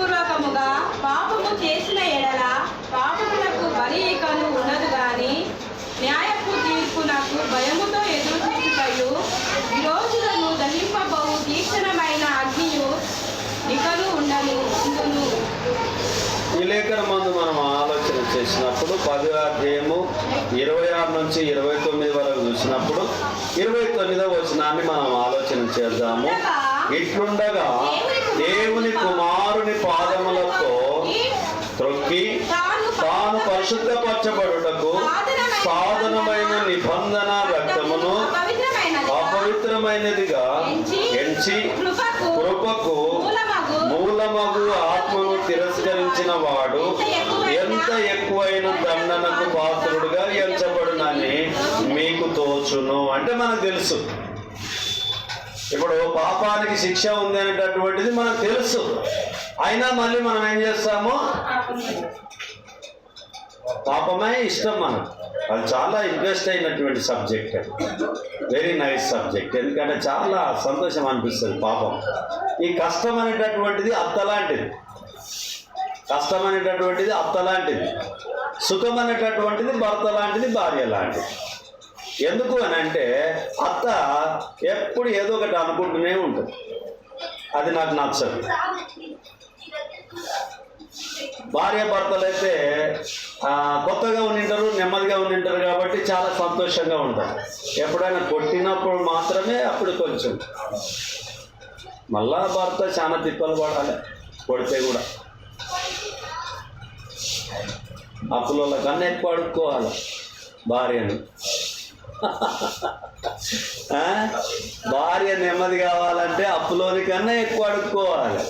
ఉద్దేశపూర్వకముగా పాపము చేసిన ఎడల పాపమునకు బలి ఇకను ఉండదు గాని న్యాయపు తీర్పునకు భయముతో ఎదురు చూపుటయు ఈ రోజులను దహింపబోవు తీక్షణమైన అగ్నియు ఇకను ఉండను ఉండును. ఈ లేఖన మందు మనం ఆలోచన చేసినప్పుడు పది అధ్యాయము ఇరవై ఆరు నుంచి ఇరవై తొమ్మిది వరకు చూసినప్పుడు ఇరవై తొమ్మిదవ వచనాన్ని మనం ఆలోచన చేద్దాము. ఇట్లుండగా దేవుని కుమారుని పాదములతో త్రొక్కి తాను పరిశుద్ధపరచబడుటకు సాధనమైన నిబంధన రక్తమును అపవిత్రమైనది అపవిత్రమైనదిగా ఎంచి కృపకు మూలమగు ఆత్మను తిరస్కరించిన వాడు ఎంత ఎక్కువైన దండనకు పాత్రుడుగా ఎంచబడునని మీకు తోచును అంటే మనకు తెలుసు. ఇప్పుడు పాపానికి శిక్ష ఉంది అనేటటువంటిది మనకు తెలుసు. అయినా మళ్ళీ మనం ఏం చేస్తాము? పాపమే ఇష్టం మనకు. అది చాలా ఇంట్రెస్ట్ అయినటువంటి సబ్జెక్ట్ వెరీ నైస్ సబ్జెక్ట్ ఎందుకంటే చాలా సంతోషం అనిపిస్తుంది పాపం. ఈ కష్టం అనేటటువంటిది అత్తలాంటిది. కష్టం అనేటటువంటిది అత్తలాంటిది. సుఖం అనేటటువంటిది భర్త లాంటిది భార్య లాంటిది. ఎందుకు అని అంటే అత్త ఎప్పుడు ఏదో ఒకటి అనుకుంటూనే ఉంటుంది. అది నాకు నచ్చదు. భార్య భర్తలు అయితే కొత్తగా ఉండింటారు నెమ్మదిగా ఉండింటారు కాబట్టి చాలా సంతోషంగా ఉంటారు. ఎప్పుడైనా కొట్టినప్పుడు మాత్రమే అప్పుడు కొంచెం. మళ్ళా భర్త చాలా తిప్పలు పడాలి కొడితే కూడా. అప్పుల కన్నా ఎక్కువ అడుక్కోవాలి భార్యను. భార్య నెమ్మది కావాలంటే అప్పులోని కన్నా ఎక్కువ అడుక్కోవాలి.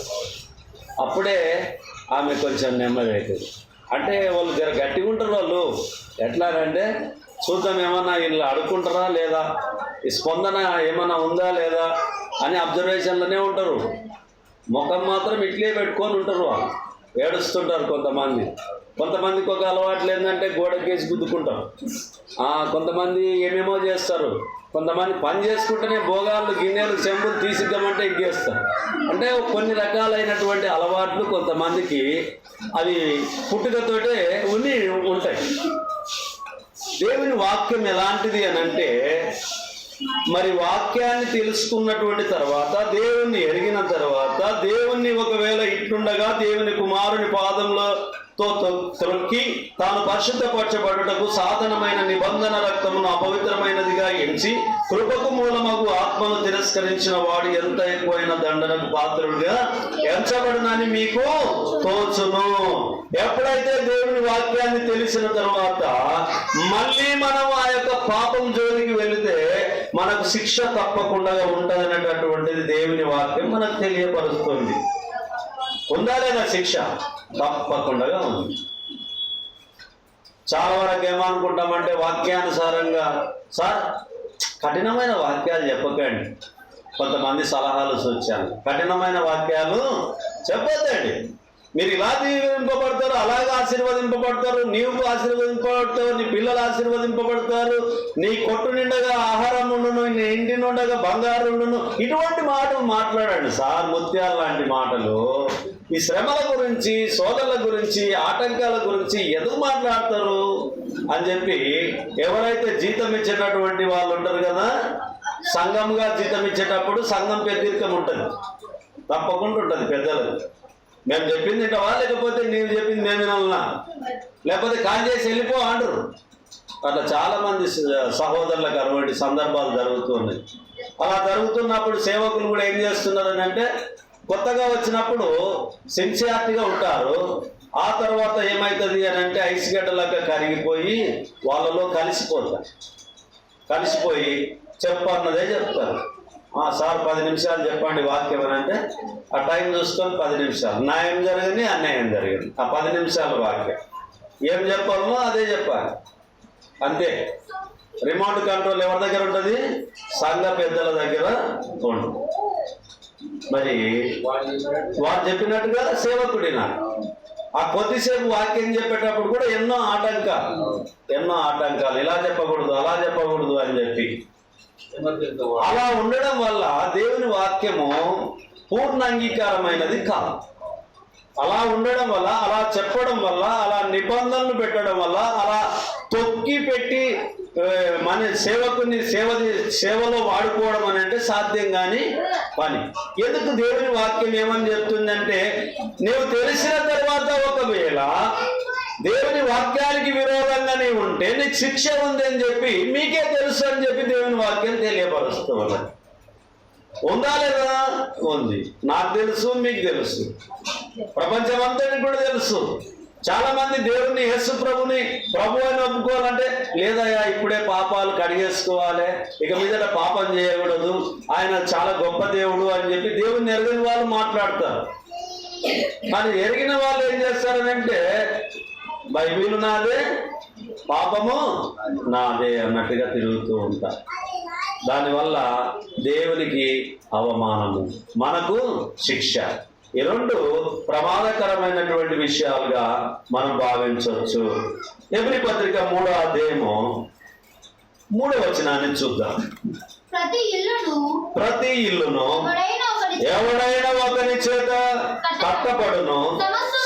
అప్పుడే ఆమె కొంచెం నెమ్మది అవుతుంది. అంటే వాళ్ళు జర గట్టిగా ఉంటారు వాళ్ళు. ఎట్లా అంటే చూద్దాం ఏమన్నా వీళ్ళు అడుక్కుంటారా లేదా? ఈ స్పందన ఏమన్నా ఉందా లేదా? అని అబ్జర్వేషన్లోనే ఉంటారు. ముఖం మాత్రం ఇట్లే పెట్టుకొని ఉంటారు వాళ్ళు. ఏడుస్తుంటారు కొంతమంది. కొంతమందికి ఒక అలవాట్లు ఏంటంటే గోడకేసి గుద్దుకుంటారు కొంతమంది ఏమేమో చేస్తారు. కొంతమంది పని చేసుకుంటేనే భోగాలు గిన్నెలు చెంబులు తీసిద్దామంటే ఇగ్గేస్తారు అంటే కొన్ని రకాలైనటువంటి అలవాట్లు కొంతమందికి అవి పుట్టుకతోటే ఉని ఉంటాయి. దేవుని వాక్యం ఎలాంటిది అని అంటే మరి వాక్యాన్ని తెలుసుకున్నటువంటి తర్వాత దేవుణ్ణి ఎరిగిన తర్వాత దేవుణ్ణి ఒకవేళ ఇట్లుండగా దేవుని కుమారుని పాదంలో తో త్రొక్కి తాను పరిశుద్ధపరచబడుటకు సాధనమైన నిబంధన రక్తమును అపవిత్రమైనదిగా ఎంచి కృపకు మూలమగు ఆత్మను తిరస్కరించిన వాడు ఎంత ఎక్కువైన దండనకు పాత్రుడుగా ఎంచబడునని మీకు తోచును. ఎప్పుడైతే దేవుని వాక్యాన్ని తెలిసిన తర్వాత మళ్ళీ మనం ఆ యొక్క పాపం జోలికి వెళితే మనకు శిక్ష తప్పకుండా ఉంటదనేటటువంటిది దేవుని వాక్యం మనకు తెలియపరుస్తుంది. ఉందా శిక్ష తప్పకుండా ఉంది. చాలా వరకు ఏమనుకుంటామంటే వాక్యానుసారంగా సార్ కఠినమైన వాక్యాలు చెప్పకండి. కొంతమంది సలహాలు సూచాను కఠినమైన వాక్యాలు చెప్పొద్దండి. మీరు ఇలా దీవింపబడతారు అలాగే ఆశీర్వదింపబడతారు నీవు ఆశీర్వదింపబడతావు నీ పిల్లలు ఆశీర్వదింపబడతారు నీ కొట్టు నిండగా ఆహారం ఉండును నీ ఇంటి నుండగా బంగారు ఉండును. ఇటువంటి మాటలు మాట్లాడండి. సార్ ముత్యాల లాంటి మాటలు. ఈ శ్రమల గురించి సోదరుల గురించి ఆటంకాల గురించి ఎందుకు మాట్లాడతారు? అని చెప్పి ఎవరైతే జీతం ఇచ్చేటటువంటి వాళ్ళు ఉంటారు కదా సంఘంగా జీతం ఇచ్చేటప్పుడు సంఘం పెద్దరికం ఉంటుంది. తప్పకుండా ఉంటుంది పెద్దలకు మేము చెప్పింది వింటావా? లేకపోతే నీవు చెప్పింది మేము వినాలన్నా లేకపోతే కాల్ చేసి వెళ్ళిపో అంటారు. అట్లా చాలా మంది సహోదరులకు అటువంటి సందర్భాలు జరుగుతున్నాయి. అలా జరుగుతున్నప్పుడు సేవకులు కూడా ఏం చేస్తున్నారు అని అంటే కొత్తగా వచ్చినప్పుడు సిన్సియారిటీగా ఉంటారు. ఆ తర్వాత ఏమవుతుంది అని అంటే ఐస్ గడ్డలాగా కరిగిపోయి వాళ్ళలో కలిసిపోతారు. కలిసిపోయి చెప్పన్నదే చెప్తారు. సార్ పది నిమిషాలు చెప్పండి వాక్యం అని అంటే ఆ టైం చూసుకొని పది నిమిషాలు. న్యాయం జరిగింది అన్యాయం జరిగింది. ఆ పది నిమిషాల వాక్యం. ఏం చెప్పాలో అదే చెప్పాలి. అంతే. రిమోట్ కంట్రోల్ ఎవరి దగ్గర ఉంటుంది? సంఘ పెద్దల దగ్గర ఉంటుంది. మరి వారు చెప్పినట్టుగా సేవకుడినా. ఆ కొద్దిసేపు వాక్యం చెప్పేటప్పుడు కూడా ఎన్నో ఆటంకాలు ఎన్నో ఆటంకాలు. ఇలా చెప్పకూడదు అలా చెప్పకూడదు అని చెప్పి అలా ఉండడం వల్ల దేవుని వాక్యము పూర్ణ అంగీకారమైనది కాదు. అలా ఉండడం వల్ల అలా చెప్పడం వల్ల అలా నిబంధనలు పెట్టడం వల్ల అలా తొక్కి పెట్టి మన సేవకుని సేవ సేవలో వాడుకోవడం అని అంటే సాధ్యం కాని పని. ఎందుకు దేవుని వాక్యం ఏమని చెప్తుందంటే నీవు తెలిసిన తర్వాత ఒకవేళ దేవుని వాక్యానికి విరోధంగా నీవు ఉంటే నీకు శిక్ష ఉంది అని చెప్పి మీకే తెలుసు అని చెప్పి దేవుని వాక్యం తెలియపరుస్తూ ఉన్నది. ఉందా లేదా? ఉంది. నాకు తెలుసు మీకు తెలుసు. ప్రపంచం అంతటికి కూడా తెలుసు. చాలా మంది దేవుని యేసు ప్రభుని ప్రభు అని ఒప్పుకోవాలంటే లేదయ్యా ఇప్పుడే పాపాలు కడిగేసుకోవాలి. ఇక మీదట పాపం చేయకూడదు. ఆయన చాలా గొప్ప దేవుడు అని చెప్పి దేవుని ఎరగని వాళ్ళు మాట్లాడతారు. కానీ ఎరిగిన వాళ్ళు ఏం చేస్తారనంటే బైబిల్ నాదే పాపము నాదే అన్నట్టుగా తిరుగుతూ ఉంటారు దానివల్ల దేవునికి అవమానము మనకు శిక్ష. ఈ రెండు ప్రమాదకరమైనటువంటి విషయాలుగా మనం భావించవచ్చు. ఎవరి పత్రిక మూడో అధ్యాయము మూడో వచనాన్ని చూద్దాం. ప్రతి ఇల్లును ప్రతి ఇల్లును ఎవడైనా ఒకరి చేత కట్టబడును.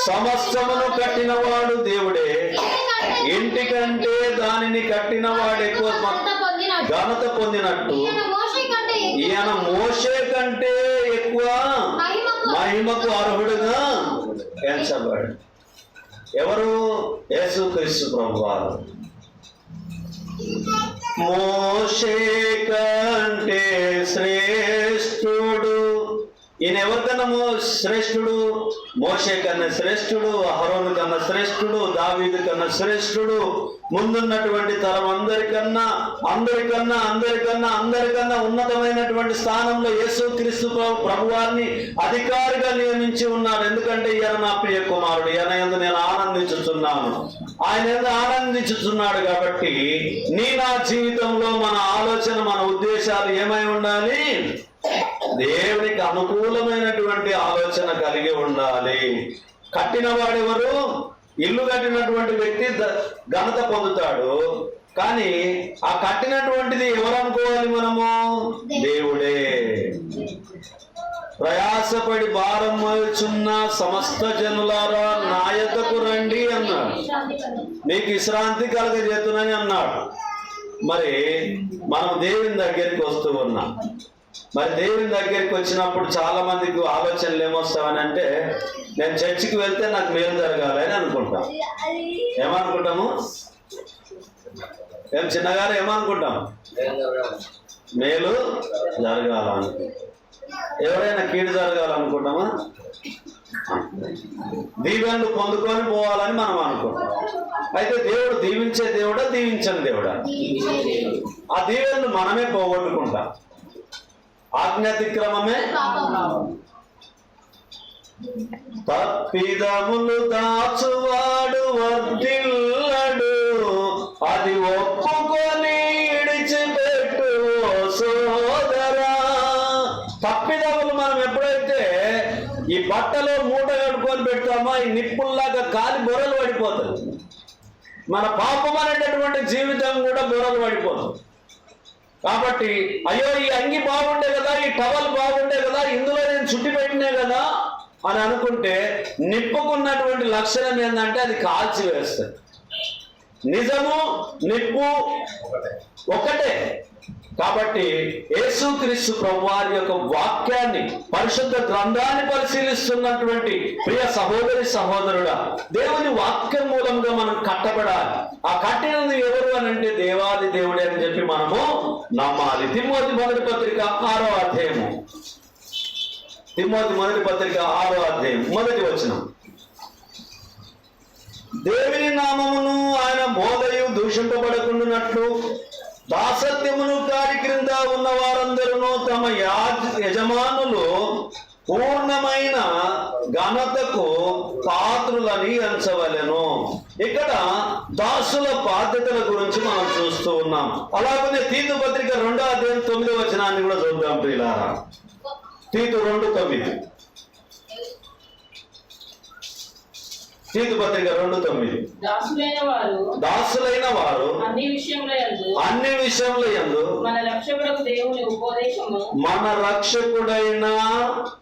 సమస్తమును కట్టినవాడు దేవుడే. ఇంటికంటే దానిని కట్టినవాడు ఎక్కువ ఘనత పొందినట్టు. ఈయన మోషే కంటే ఎక్కువ మహిమకు అర్హుడుగా ఎంచబడు ఎవరు? యేసు క్రీస్తు మోషే కంటే శ్రేష్ఠుడు. ఈయన ఎవరికన్నా శ్రేష్ఠుడు? మోషే కన్నా శ్రేష్ఠుడు అహరోను కన్నా శ్రేష్ఠుడు దావీదు కన్నా శ్రేష్ఠుడు. ముందున్నటువంటి తరం అందరికన్నా అందరికన్నా అందరికన్నా అందరికన్నా ఉన్నతమైనటువంటి స్థానంలో యేసు క్రీస్తు ప్రభు వారిని అధికారిగా నియమించి ఉన్నాడు. ఎందుకంటే ఈయన నా ప్రియ కుమారుడు. ఈయన ఎందు నేను ఆనందించుతున్నాను ఆయన ఎందు ఆనందించుతున్నాడు కాబట్టి నీ నా జీవితంలో మన ఆలోచన మన ఉద్దేశాలు ఏమై ఉండాలి? దేవునికి అనుకూలమైనటువంటి ఆలోచన కలిగి ఉండాలి. కట్టిన వాడెవరు ఇల్లు కట్టినటువంటి వ్యక్తి ఘనత పొందుతాడు. కానీ ఆ కట్టినటువంటిది ఎవరు అనుకోవాలి మనము? దేవుడే. ప్రయాసపడి భారం మోచున్న సమస్త జనులారా నాయకకు రండి అన్నాడు. మీకు విశ్రాంతి కలగజేతునని అన్నాడు. మరి మనం దేవుని దగ్గరికి వస్తూ ఉన్నాం. మరి దేవుని దగ్గరికి వచ్చినప్పుడు చాలా మందికి ఆలోచనలు ఏమొస్తామని అంటే నేను చర్చికి వెళ్తే నాకు మేలు జరగాలి అని అనుకుంటాం. ఏమనుకుంటాము? ఏం చిన్నగారు ఏమనుకుంటాం? మేలు జరగాలనుకుంటాం ఎవరైనా కీడు జరగాలనుకుంటామా? దీవెనలు పొందుకొని పోవాలని మనం అనుకుంటాం. అయితే దేవుడు దీవించే దేవుడా దీవించని దేవుడా. ఆ దీవెనలు మనమే పోగొట్టుకుంటాం. ఆజ్ఞాతిక్రమమే తప్పిదములు దాచువాడు వర్ధిల్లడు. అది ఒప్పుకొని ఇడిచిపెట్టు సోదరా. తప్పిదములు మనం ఎప్పుడైతే ఈ బట్టలో మూట కట్టుకొని పెడతామో ఈ నిప్పుల్లాగా కాలి బొరలు పడిపోతుంది మన పాపం అనేటటువంటి జీవితం కూడా బొరలు పడిపోతుంది కాబట్టి అయ్యో ఈ అంగి బాగుండే కదా ఈ టవల్ బాగుండే కదా ఇందులో నేను చుట్టి పెట్టినే కదా అని అనుకుంటే నిప్పుకున్నటువంటి లక్షణం ఏంటంటే అది కాల్చి వేస్తుంది. నిజము నిప్పు ఒకటే. కాబట్టి యేసుక్రీస్తు ప్రభువారి యొక్క వాక్యాన్ని పరిశుద్ధ గ్రంథాన్ని పరిశీలిస్తున్నటువంటి ప్రియ సహోదరి సహోదరుడ దేవుని వాక్యం మూలంగా మనం కట్టబడాలి. ఆ కట్టినది ఎవరు అని అంటే దేవాది దేవుడే అని చెప్పి మనము నమ్మాలి. తిమ్మోతి మొదటి పత్రిక ఆరో అధ్యాయము. తిమ్మోతి మొదటి పత్రిక ఆరో అధ్యాయం. మొదటి వచనం. దేవుని నామమును ఆయన బోధయు దూషింపబడకుండానట్లు దాసత్యమును గారి క్రింద ఉన్న వారందరూ తమ యజమానులు పూర్ణమైన ఘనతకు పాత్రులని ఎంచవలెను. ఇక్కడ దాసుల బాధ్యతల గురించి మనం చూస్తూ ఉన్నాం. అలాగనే తీతు పత్రిక రెండో అధ్యాయం తొమ్మిది వచనాన్ని కూడా చూద్దాం ప్రియులారా. తీతు రెండు తొమ్మిది. తీతు పత్రిక రెండు తొమ్మిది. దాసులైన వారు దాసులైన వారు అన్ని విషయంలో అన్ని విషయముల యందు మన రక్షకుడకు దేవుని ఉపదేశము మన రక్షకుడైన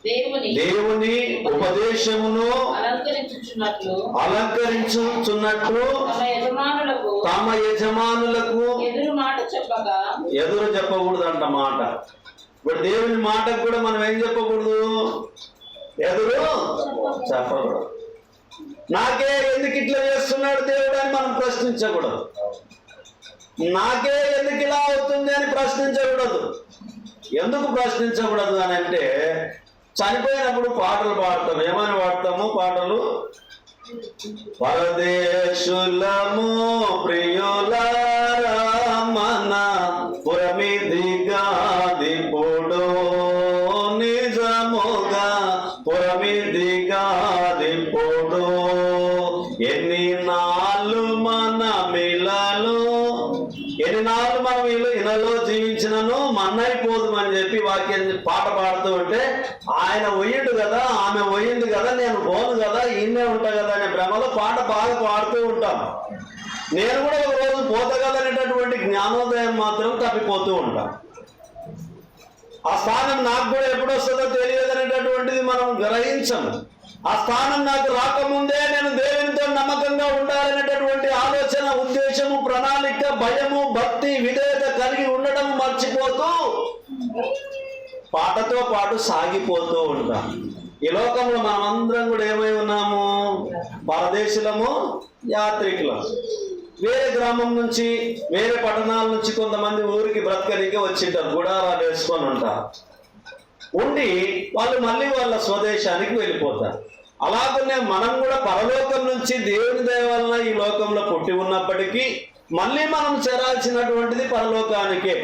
దేవుని దేవుని ఉపదేశమును అలంకరించుచున్నట్లు అలంకరించుచున్నట్లు తమ యజమానులకు తమ యజమానులకు ఎదురు మాట చెప్పగా ఎదురు చెప్పకూడదంట మాట. ఇప్పుడు దేవుని మాటకు కూడా మనం ఏం చెప్పకూడదు? ఎదురు చెప్పకూడదు. నాకే ఎందుకు ఇట్లా చేస్తున్నాడు దేవుడు అని మనం ప్రశ్నించకూడదు. నాకే ఎందుకు ఇలా అవుతుంది అని ప్రశ్నించకూడదు. ఎందుకు ప్రశ్నించకూడదు అని అంటే చనిపోయినప్పుడు పాటలు పాడతాం. ఏమని పాడతాము పాటలు? పరదేశులము ప్రియులా పాట ఉంటే ఆయన పోయిండు కదా ఆమె పోయింది కదా నేను పోను కదా ఈయనే ఉంటా కదా అనే భ్రమలో పాట బాగా పాడుతూ ఉంటాం. నేను కూడా ఒక రోజు పోతా కదా అనేటటువంటి జ్ఞానోదయం మాత్రం తప్పిపోతూ ఉంటాం. ఆ స్థానం నాకు కూడా ఎప్పుడు వస్తుందో తెలియదు అనేటటువంటిది మనం గ్రహించము. ఆ స్థానం నాకు రాకముందే నేను దేవునితో నమ్మకంగా ఉండాలనేటటువంటి ఆలోచన ఉద్దేశము ప్రణాళిక భయము భక్తి విధేయత కలిగి ఉండడం మర్చిపోతూ పాటతో పాటు సాగిపోతూ ఉంటాం. ఈ లోకంలో మనమందరం కూడా ఏమై ఉన్నాము? పరదేశులము యాత్రికులం. వేరే గ్రామం నుంచి వేరే పట్టణాల నుంచి కొంతమంది ఊరికి బ్రతకనికి వచ్చింటారు గుడారాలు వేసుకొని ఉంటారు ఉండి వాళ్ళు మళ్ళీ వాళ్ళ స్వదేశానికి వెళ్ళిపోతారు. అలాగనే మనం కూడా పరలోకం నుంచి దేవుని దయ వలన ఈ లోకంలో పుట్టి ఉన్నప్పటికీ మళ్ళీ మనం చేరాల్సినటువంటిది పరలోకానికే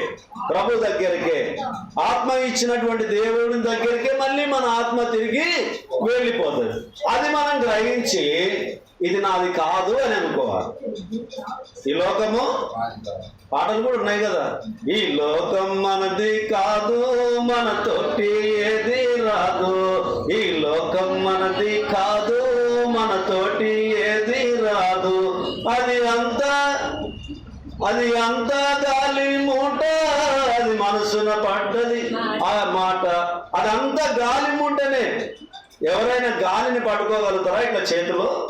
ప్రభు దగ్గరికే. ఆత్మ ఇచ్చినటువంటి దేవుడి దగ్గరికే మళ్ళీ మన ఆత్మ తిరిగి వెళ్ళిపోతుంది. అది మనం గ్రహించి ఇది నాది కాదు అని అనుకోవాలి. ఈ లోకము పాటలు కూడా ఉన్నాయి కదా. ఈ లోకం మనది కాదు మన తొట్టి ఏది రాదు. ఈ లోకం మనది కాదు మన తోటి ఏది రాదు అది అంతా అది అంతా గాలి మూట అది మనసున పడ్డది. ఆ మాట అదంతా గాలి మూటనే. ఎవరైనా గాలిని పట్టుకోగలుగుతారా ఇట్లా చేతిలో?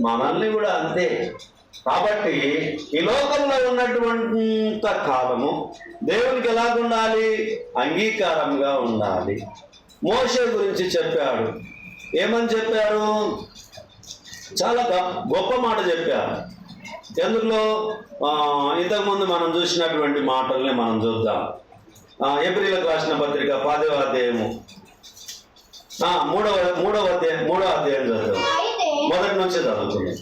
మనల్ని కూడా అంతే. కాబట్టి ఈ లోకంలో ఉన్నటువంటి కాలము దేవునికి ఎలాగుండాలి? అంగీకారంగా ఉండాలి. మోషే గురించి చెప్పాడు. ఏమని చెప్పారు? చాలా గొప్ప మాట చెప్పారు. ఎందులో ఇంతకుముందు మనం చూసినటువంటి మాటల్ని మనం చూద్దాం. ఆ, ఏప్రిల్కి రాసిన పత్రిక పదవ అధ్యాయము. మూడవ మూడవ అధ్యాయం మూడవ అధ్యాయం చదువు. మొదటి నుంచి చదువుతుంది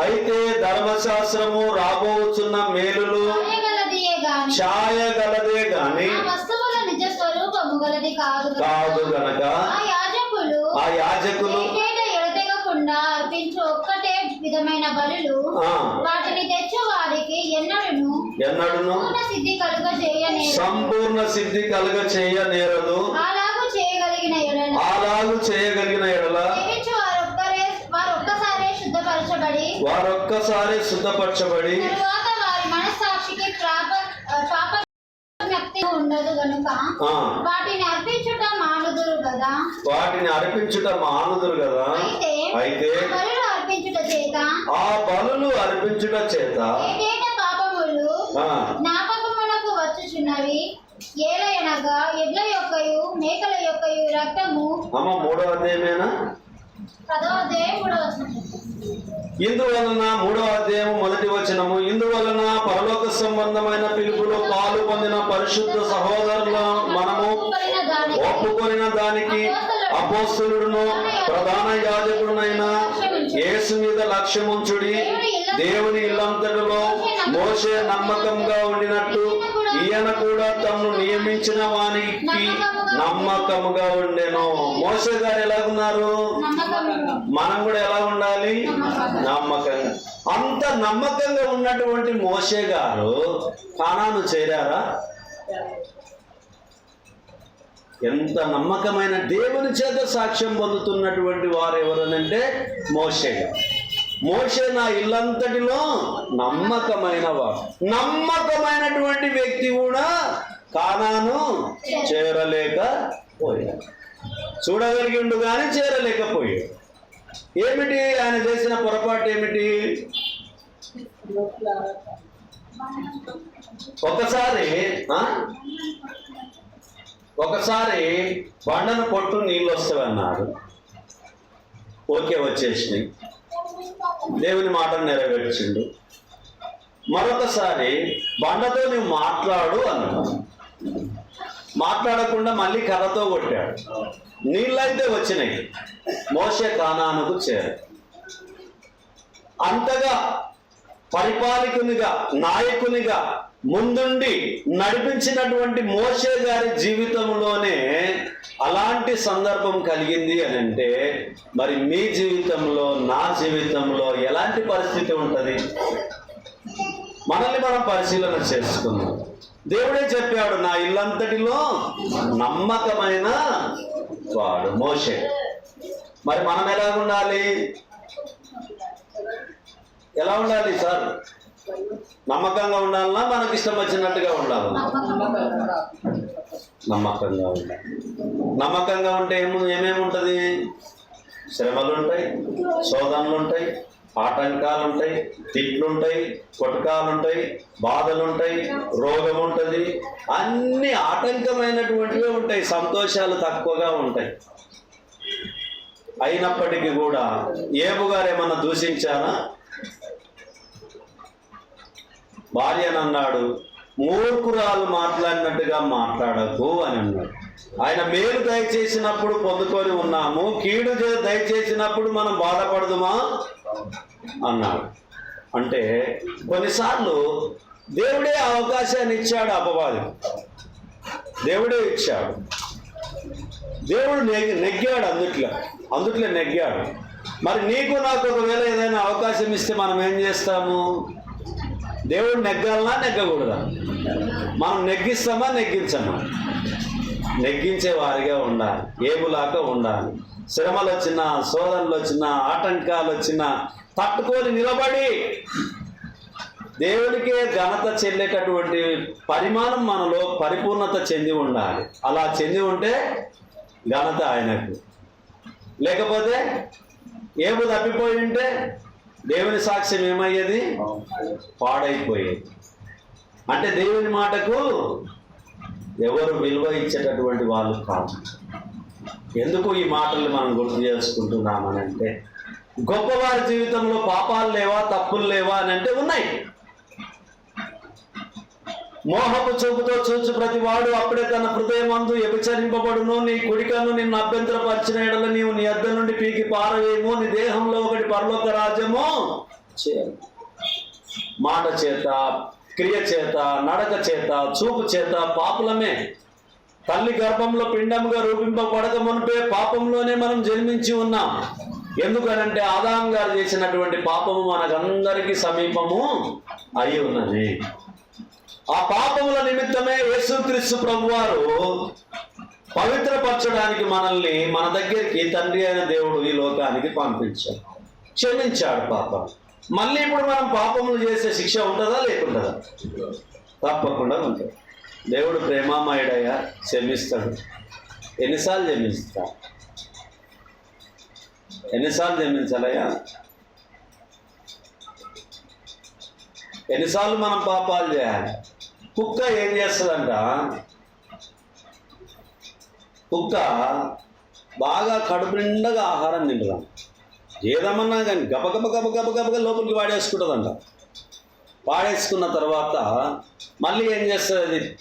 అయితే ధర్మశాస్త్రము రాబోచున్న మేలులు గాని. గాని. స్వరూపము గలది కాదు గనుక కాదు గనక ఆ యాజకులు ఆ యాజకులు ఏటేట ఎడతెగకుండా అర్పించు ఒక్కటే విధమైన బలులు వాటిని తెచ్చు వారికి ఎన్నడను? ఎన్నడును సిద్ధి కలుగ చేయనేరు సంపూర్ణ సిద్ధి కలుగ చేయ నేరదు అలాగు చేయగలిగిన ఎడల. అలాగు చేయగలిగిన ఎడల. వారొక్కసారే శుద్ధపరచబడి. వారొక్కసారి శుద్ధపరచబడి. తరువాత వారి మనస్సాక్షికి పాప పాప ఉండదు గనుక వాటిని అర్పించుట మానుదురు కదా వాటిని అర్పించుట మానుదురు కదా అయితే అయితే అర్పించుట చేత? ఆ బలులు అర్పించుట చేత. ఏటేట పాపములు జ్ఞాపకమునకు వచ్చుచున్నవి? ఏలయనగా ఎడ్ల యొక్కయు మేకల యొక్కయు రక్తము? అమ్మ మూడవ అధ్యాయమేనా? పదవ అధ్యాయం మూడవ. ఇందువలన మూడవ అధ్యాయం మొదటి వచనము. ఇందువలన పరలోక సంబంధమైన పిలుపులో పాలు పొందిన పరిశుద్ధ సహోదరుల మనము ఒప్పుకొనిన దానికి ఒప్పుకొనిన దానికి అపోస్తులుడును ప్రధాన యాజకుడునైన యేసు మీద లక్ష్యముంచుడి దేవుని ఇల్లంతటిలో మోసే నమ్మకంగా ఉండినట్టు ఈయన కూడా తమను నియమించిన వానికి నమ్మకముగా ఉండెను. మోసే గారు ఎలాగున్నారు? మనం కూడా ఎలా ఉండాలి? నమ్మకంగా. అంత నమ్మకంగా ఉన్నటువంటి మోషే గారు కానాను చేరారా? ఎంత నమ్మకమైన దేవుని చేత సాక్ష్యం పొందుతున్నటువంటి వారు ఎవరనంటే మోషే. మోష మోషే నా ఇల్లంతటిలో నమ్మకమైన వాడు. నమ్మకమైనటువంటి వ్యక్తి కూడా కానాను చేరలేకపోయాడు చూడగలిగి చూడగలిగిండు కానీ చేరలేకపోయాడు. ఏమిటి ఆయన చేసిన పొరపాటు ఏమిటి? ఒకసారి ఆ? ఒకసారి బండను పొట్టు నీళ్ళు వస్తావన్నాడు ఓకే వచ్చేసినాయి. దేవుని మాటను నెరవేర్చిండు. మరొకసారి బండతో నువ్వు మాట్లాడు అన్నాడు. మాట్లాడకుండా మళ్ళీ కర్రతో కొట్టాడు. నీళ్ళైతే వచ్చినాయి. మోసే కానానుకు చేరు అంతగా పరిపాలకునిగా నాయకునిగా ముందుండి నడిపించినటువంటి మోషే గారి జీవితంలోనే అలాంటి సందర్భం కలిగింది అని అంటే మరి మీ జీవితంలో నా జీవితంలో ఎలాంటి పరిస్థితి ఉంటుంది? మనల్ని మనం పరిశీలన చేసుకుందాం. దేవుడే చెప్పాడు నా ఇల్లంతటిలో నమ్మకమైన వాడు మోషే. మరి మనం ఎలా ఉండాలి? ఎలా ఉండాలి సార్? నమ్మకంగా ఉండాలన్నా మనకి ఇష్టం వచ్చినట్టుగా ఉండాలి. నమ్మకంగా ఉండాలి. నమ్మకంగా ఉంటే ఏము ఏమేమి ఉంటుంది? శ్రమలు ఉంటాయి శోధనలు ఉంటాయి ఆటంకాలు ఉంటాయి తిట్లుంటాయి బాధలుంటాయి రోగం ఉంటుంది అన్ని ఆటంకమైనటువంటివే ఉంటాయి సంతోషాలు తక్కువగా ఉంటాయి. అయినప్పటికీ కూడా ఏబు గారు ఏమన్నా దూషించారా? భార్య అని అన్నాడు మూర్ఖురాలు మాట్లాడినట్టుగా మాట్లాడకు అని అన్నాడు. ఆయన మేలు దయచేసినప్పుడు పొందుకొని ఉన్నాము కీడు దయచేసినప్పుడు మనం బాధపడదుమా? అన్నాడు. అంటే కొన్నిసార్లు దేవుడే అవకాశాన్ని ఇచ్చాడు అపవాది. దేవుడే ఇచ్చాడు. దేవుడు నెగ్ నెగ్గాడు అందుట్లో అందుట్లో నెగ్గాడు. మరి నీకు నాకు ఒకవేళ ఏదైనా అవకాశం ఇస్తే మనం ఏం చేస్తాము? దేవుడు నెగ్గాలనా నెగ్గకూడదా? మనం నెగ్గిస్తామా నెగ్గించమా? నెగ్గించే వారిగా ఉండాలి ఏబులాగా ఉండాలి. శ్రమలు వచ్చినా శోధనలు వచ్చినా ఆటంకాలు వచ్చినా తట్టుకొని నిలబడి దేవుడికే ఘనత చెల్లేటటువంటి పరిమాణం మనలో పరిపూర్ణత చెంది ఉండాలి. అలా చెంది ఉంటే ఘనత ఆయనకు. లేకపోతే ఏబు తప్పిపోయి ఉంటే దేవుని సాక్ష్యం ఏమయ్యేది? పాడైపోయేది. అంటే దేవుని మాటకు ఎవరు విలువ ఇచ్చేటటువంటి వాళ్ళు కాదు. ఎందుకు ఈ మాటలు మనం గుర్తు చేసుకుంటున్నామనంటే గొప్పవారి జీవితంలో పాపాలు లేవా తప్పులు లేవా అని అంటే ఉన్నాయి. మోహపు చూపుతో చూచు ప్రతి వాడు అప్పుడే తన హృదయమందు వ్యభిచరింపబడును. నీ కుడికను నిన్ను అభ్యంతరపరిచిన ఎడల నీవు నీ అద్దె నుండి పీకి పారవేయము. నీ దేహంలో ఒకటి పరలోక రాజ్యము చేయము మాట చేత క్రియ చేత నడక చేత చూపు చేత పాపులమే. తల్లి గర్భంలో పిండముగా రూపింపబడక మునిపే పాపంలోనే మనం జన్మించి ఉన్నాం. ఎందుకనంటే ఆదాం గారు చేసినటువంటి పాపము మనకందరికీ సమీపము అయి ఉన్నది. ఆ పాపముల నిమిత్తమే యేసుక్రీస్తు ప్రభువారు పవిత్రపరచడానికి మనల్ని మన దగ్గరికి తండ్రి అయిన దేవుడు ఈ లోకానికి పంపించాడు. క్షమించాడు పాపం. మళ్ళీ ఇప్పుడు మనం పాపములు చేసే శిక్ష ఉంటుందా లేకుంటుందా? తప్పకుండా ఉంటుంది. దేవుడు ప్రేమామయుడయ్యా క్షమిస్తాడు. ఎన్నిసార్లు క్షమిస్తా ఎన్నిసార్లు క్షమించాలయ్యా? ఎన్నిసార్లు మనం పాపాలు చేయాలి? కుక్క ఏం చేస్తుందంట? కుక్క బాగా కడుపు నిండగా ఆహారం తింటుందంట. ఏదమన్నా కానీ గబగబ గబ గబ గబగ లోపలికి వాడేసుకుంటుందంట. వాడేసుకున్న తర్వాత మళ్ళీ ఏం చేస్తుంది? అది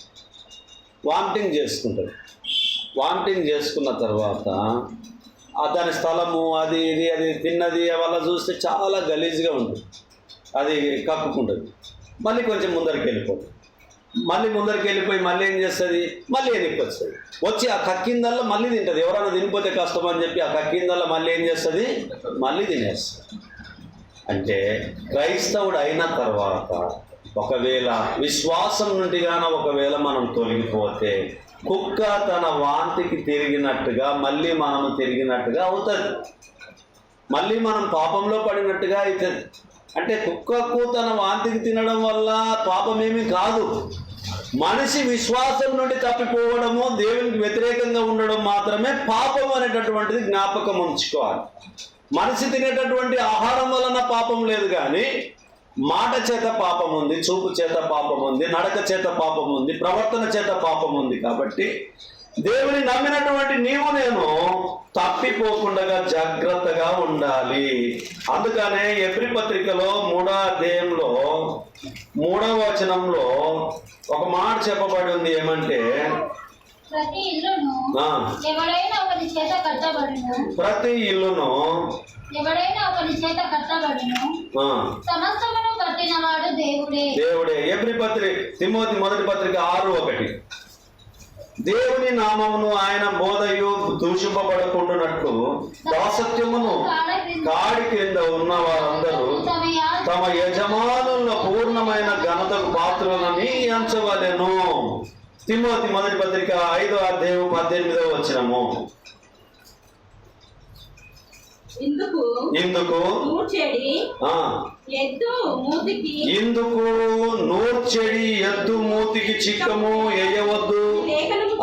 వామిటింగ్ చేసుకుంటుంది. వామిటింగ్ చేసుకున్న తర్వాత దాని స్థలము అది ఇది అది తిన్నది అవల్ల చూస్తే చాలా గలీజ్గా ఉంటుంది. అది కప్పుకుంటుంది. మళ్ళీ కొంచెం ముందరికి వెళ్ళిపోతుంది. మళ్ళీ ముందరికి వెళ్ళిపోయి మళ్ళీ ఏం చేస్తుంది? మళ్ళీ వెనక్కి వస్తుంది. వచ్చి ఆ కక్కిందల్లా మళ్ళీ తింటుంది. ఎవరైనా తినిపోతే కష్టం అని చెప్పి ఆ కక్కిందల్లా మళ్ళీ ఏం చేస్తుంది? మళ్ళీ తినేస్తుంది. అంటే క్రైస్తవుడు అయిన తర్వాత ఒకవేళ విశ్వాసం నుండి గాన ఒకవేళ మనం తొలగిపోతే కుక్క తన వాంతికి తిరిగినట్టుగా మళ్ళీ మనము తిరిగినట్టుగా అవుతుంది. మళ్ళీ మనం పాపంలో పడినట్టుగా అవుతుంది. అంటే కుక్కకు తన వాంతికి తినడం వల్ల పాపమేమీ కాదు. మనిషి విశ్వాసం నుండి తప్పిపోవడము దేవునికి వ్యతిరేకంగా ఉండడం మాత్రమే పాపం అనేటటువంటిది జ్ఞాపకం ఉంచుకోవాలి. మనిషి తినేటటువంటి ఆహారం వలన పాపం లేదు కానీ మాట చేత పాపం ఉంది చూపు చేత పాపం ఉంది నడక చేత పాపం ఉంది ప్రవర్తన చేత పాపం ఉంది కాబట్టి దేవుని నమ్మినటువంటి నీవు నేను తప్పిపోకుండా జాగ్రత్తగా ఉండాలి. అందుకనే ఎబ్రి పత్రికలో మూడో అధ్యాయంలో మూడవ వచనంలో ఒక మాట చెప్పబడి ఉంది. ఏమంటే ప్రతి ఇల్లును ఎవడైనా ఒకరి చేత కట్టబడును. ప్రతి ఇల్లును ఎవడైనా ఒకరి చేత కట్టబడును. ఆ, సమస్తమును కట్టినవాడు దేవుడే. దేవుడే. ఎబ్రి పత్రిక తిమోతి మొదటి పత్రిక ఆరు ఒకటి. దేవుని నామమును ఆయన బోధయు దూషింపబడకుండానట్లు దాసత్యమును కాడి కింద ఉన్న వారందరూ తమ తమ యజమానుల పూర్ణమైన ఘనతకు పాత్రలని ఎంచవలెను. తిమోతి మొదటి పత్రిక ఐదో అధ్యాయం పద్దెనిమిదో వచ్చినము ఇందుకు ఇందుకు నూర్చెడి ఎద్దు మూతికి ఇందుకు నూర్చెడి ఎద్దు మూతికి చిక్కము ఎయ్యవద్దు.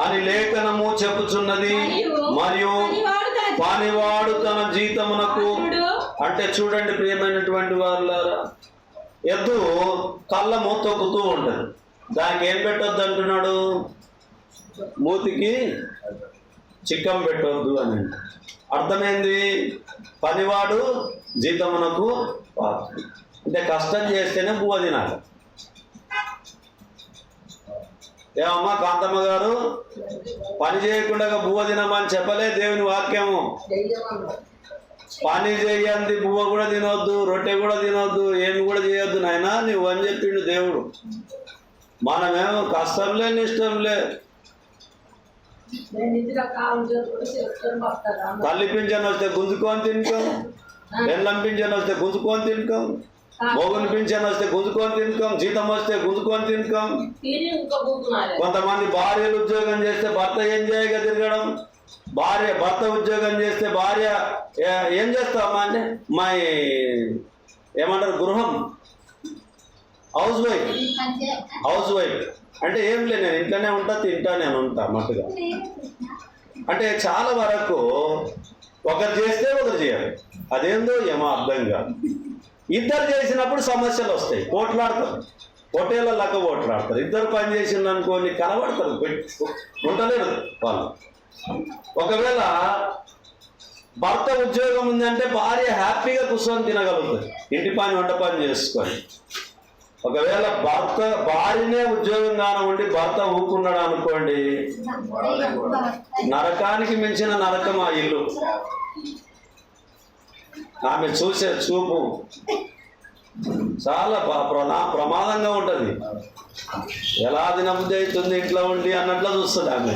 అని లేఖనము చెప్పుచున్నది. మరియు పనివాడు తన జీతమునకు అంటే చూడండి ప్రియమైనటువంటి వాళ్ళారా ఎద్దు కళ్ళము తొక్కుతూ ఉంటుంది. దానికి ఏం పెట్టొద్దు అంటున్నాడు? మూతికి చిక్కం పెట్టొద్దు అని అర్థమైంది? పనివాడు జీతమునకు అంటే కష్టం చేస్తేనే బువ్వ తినాలి. ఏమమ్మా కాంతమ్మ గారు పని చేయకుండా బువ్వ తినమని చెప్పలే దేవుని వాక్యము. పని చేయంది బువ్వ కూడా తినొద్దు రొట్టె కూడా తినొద్దు ఏమి కూడా చేయొద్దు నాయన నువ్వు అని చెప్పిండు దేవుడు. మనమేమో కష్టం లేని ఇష్టం లే తల్లి పింఛన్ వస్తే గుంజుకొని తింటాం బెల్లం పింఛన్ వస్తే గుంజుకొని తింటాం మోగుని పింఛన్ వస్తే గుంజుకొని తింటాం జీతం వస్తే గుంజుకొని తింటాం కొంతమంది భార్యలు ఉద్యోగం చేస్తే భర్త ఏం చేయగా తిరగడం? భార్య భర్త ఉద్యోగం చేస్తే భార్య ఏ- చేస్తావమ్మా అంటే మా ఏమంటారు గృహం. House wife. హౌస్ వైఫ్ అంటే ఏం లేదు నేను ఇంట్లోనే ఉంటా తింటా నేను ఉంటా మట్టుగా. అంటే చాలా వరకు ఒకరు చేస్తే ఒకరు చేయాలి. అదేందో ఏమో అర్థం కాదు. ఇద్దరు చేసినప్పుడు సమస్యలు వస్తాయి. పోట్లాడతారు పొట్టేళ్ళ లెక్క పోట్లాడతారు ఇద్దరు పని చేసింది అనుకోని కలబడతారు ఉండలేరు వాళ్ళు. ఒకవేళ భర్త ఉద్యోగం ఉందంటే భార్య హ్యాపీగా కూర్చొని తినగలుగుతుంది. ఇంటి పని వంట పని చేసుకొని. ఒకవేళ భర్త భార్యనే ఉద్యోగం కానివ్వండి భర్త ఊకున్నాడు అనుకోండి నరకానికి మించిన నరకం ఆ ఇల్లు. ఆమె చూసే చూపు చాలా ప- ప్రమాదంగా ఉంటుంది. ఎలా దినబుద్ధి అవుతుంది ఇంట్లో ఉండి అన్నట్లు చూస్తుంది ఆమె.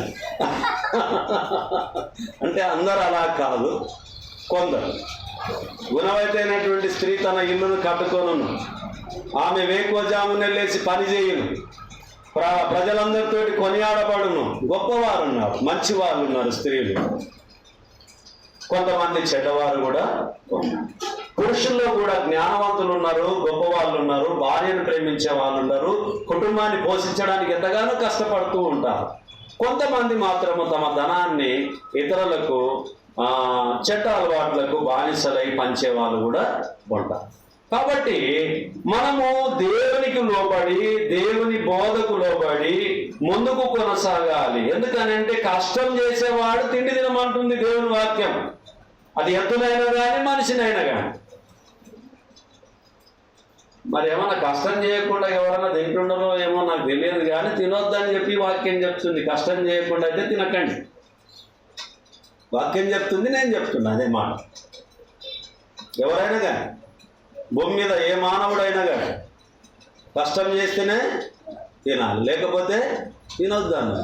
అంటే అందరు అలా కాదు కొందరు. గుణవైతేనటువంటి స్త్రీ తన ఇల్లును కట్టుకోను ఆమె వేకువజామునే లేచి పని చేయును. ప్ర ప్రజలందరితో కొనియాడబడును. గొప్పవారు ఉన్నారు మంచి వాళ్ళు ఉన్నారు స్త్రీలు. కొంతమంది చెడ్డవారు కూడా పురుషుల్లో కూడా జ్ఞానవంతులు ఉన్నారు గొప్ప వాళ్ళు ఉన్నారు భార్యను ప్రేమించే వాళ్ళు ఉన్నారు కుటుంబాన్ని పోషించడానికి ఎంతగానో కష్టపడుతూ ఉంటారు. కొంతమంది మాత్రము తమ ధనాన్ని ఇతరులకు ఆ, చెడ్డ అలవాట్లకు బానిసలై పంచే వాళ్ళు కూడా ఉంటారు. కాబట్టి మనము దేవునికి లోబడి దేవుని బోధకు లోబడి ముందుకు కొనసాగాలి. ఎందుకనంటే కష్టం చేసేవాడు తిండి తినమంటుంది దేవుని వాక్యం. అది ఎత్తునైనా కానీ మనిషినైనా కానీ మరి ఏమన్నా కష్టం చేయకుండా ఎవరైనా తింటుండరో ఏమో నాకు తెలియదు కానీ తినొద్దని చెప్పి వాక్యం చెప్తుంది. కష్టం చేయకుండా అయితే తినకండి. వాక్యం చెప్తుంది నేను చెప్తున్నా అదే మాట. ఎవరైనా కానీ భూమి మీద ఏ మానవుడైనా కానీ కష్టం చేస్తేనే తినాలి. లేకపోతే తినొద్దాను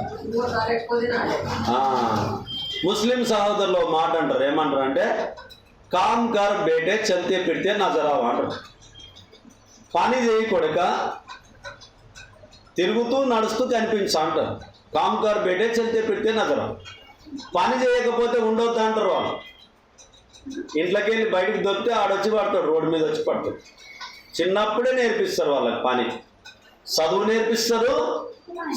ఆ, ముస్లిం సహోదరులు మాట అంటారు. ఏమంటారు అంటే కామ్ కర్ బేటే చల్తే పెడితే నజరావు అంటారు. పని చేయి కొడక తిరుగుతూ నడుస్తూ కనిపించు అంటారు. కామ్ కర్ బేటే చల్తే పెడితే నజరావు పని చేయకపోతే ఉండొద్దు అంటారు వాళ్ళు. ఇంట్లోకి వెళ్ళి బయటకు దొరికితే ఆడొచ్చి పడతాడు రోడ్డు మీద వచ్చి పడతాడు. చిన్నప్పుడే నేర్పిస్తారు వాళ్ళకి పని. చదువు నేర్పిస్తారు.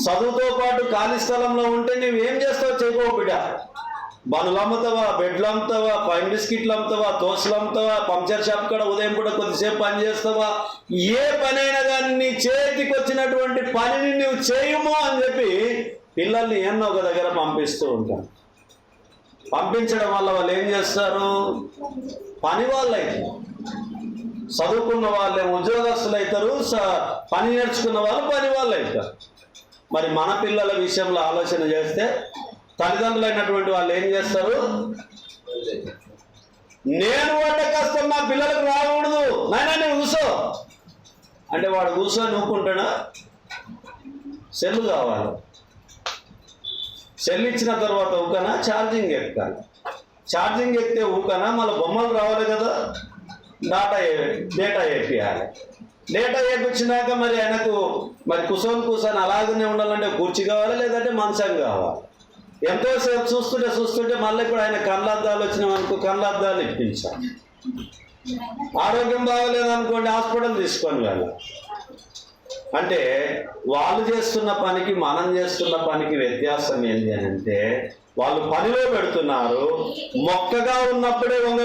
చదువుతో పాటు ఖాళీ స్థలంలో ఉంటే నువ్వు ఏం చేస్తావు చేయకో బిడ్డ. బనులు అమ్ముతావా బెడ్లు అమ్ముతావా పైన్ బిస్కెట్లు అమ్ముతావా దోశలు అమ్ముతావా పంక్చర్ షాప్ కూడా ఉదయం కూడా కొద్దిసేపు పని చేస్తావా? ఏ పనైనా కానీ నీ చేతికి వచ్చినటువంటి పనిని నువ్వు చేయము అని చెప్పి పిల్లల్ని ఎన్నో ఒక దగ్గర పంపిస్తూ ఉంటాను పంపించడం వల్ల వాళ్ళు ఏం చేస్తారు? పని వాళ్ళు అవుతారు చదువుకున్న వాళ్ళే ఉద్యోగస్తులు అవుతారు స- పని నేర్చుకున్న వాళ్ళు పని వాళ్ళు అవుతారు. మరి మన పిల్లల విషయంలో ఆలోచన చేస్తే తల్లిదండ్రులైనటువంటి వాళ్ళు ఏం చేస్తారు? నేను పడ్డ కష్టం నా పిల్లలకు రాకూడదు. నాయనా నేను కూసో. అంటే వాడు కూర్చొని నూకుంటాడా సెల్లు కావాలి. సెల్ ఇచ్చిన తర్వాత ఊకనా? ఛార్జింగ్ ఎక్కాలి ఛార్జింగ్ ఎక్కితే ఊకనా? మళ్ళీ బొమ్మలు రావాలి కదా. డాటా డేటా వేపియాలి డేటా వేపించినాక మరి ఆయనకు మరి కుసోని కూర్చొని అలాగనే ఉండాలంటే కుర్చీ కావాలి లేదంటే మంచం కావాలి. ఎంతోసేపు చూస్తుంటే చూస్తుంటే మళ్ళీ ఇప్పుడు ఆయన కళ్ళద్దాలు వచ్చినామనుకో కళ్ళద్దాలు ఇప్పించాలి. ఆరోగ్యం బాగలేదనుకోండి హాస్పిటల్ తీసుకొని వెళ్ళాలి. అంటే వాళ్ళు చేస్తున్న పనికి మనం చేస్తున్న పనికి వ్యత్యాసం ఏంటి అని అంటే వాళ్ళు పనిలో పెడుతున్నారు మొక్కగా ఉన్నప్పుడే వంగ